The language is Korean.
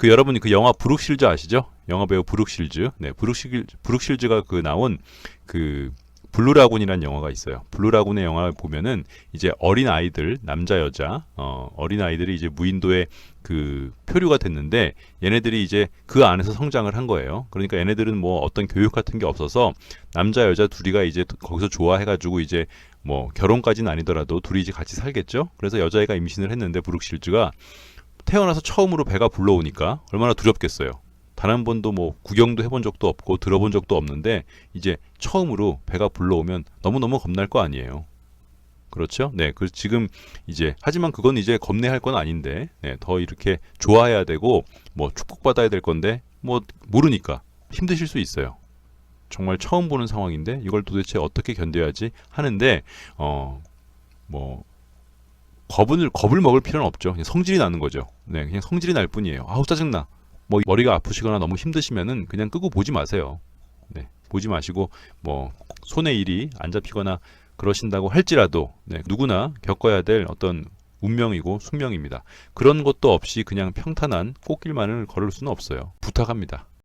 그 여러분이 그 영화 브룩실즈 아시죠? 영화 배우 브룩실즈. 네, 브룩실 브룩실즈가 그 나온 그 블루라군이라는 영화가 있어요. 블루라군의 영화를 보면은 이제 어린 아이들 남자 여자 어, 어린 아이들이 이제 무인도에 그 표류가 됐는데 얘네들이 이제 그 안에서 성장을 한 거예요. 그러니까 얘네들은 뭐 어떤 교육 같은 게 없어서 남자 여자 둘이가 이제 거기서 좋아해가지고 이제 뭐 결혼까지는 아니더라도 둘이 이제 같이 살겠죠. 그래서 여자애가 임신을 했는데 브룩실즈가 태어나서 처음으로 배가 불러오니까 얼마나 두렵겠어요. 단 한 번도 뭐 구경도 해본 적도 없고 들어본 적도 없는데 이제 처음으로 배가 불러오면 너무너무 겁날 거 아니에요. 그렇죠? 네. 그 지금 이제 하지만 그건 이제 겁내할 건 아닌데 네, 더 이렇게 좋아해야 되고 뭐 축복받아야 될 건데 뭐 모르니까 힘드실 수 있어요. 정말 처음 보는 상황인데 이걸 도대체 어떻게 견뎌야지 하는데 어 뭐 겁을 겁을 먹을 필요는 없죠. 그냥 성질이 나는 거죠. 네, 그냥 성질이 날 뿐이에요. 아우 짜증나. 뭐 머리가 아프시거나 너무 힘드시면은 그냥 끄고 보지 마세요. 네, 보지 마시고 뭐 손에 일이 안 잡히거나 그러신다고 할지라도 네, 누구나 겪어야 될 어떤 운명이고 숙명입니다. 그런 것도 없이 그냥 평탄한 꽃길만을 걸을 수는 없어요. 부탁합니다.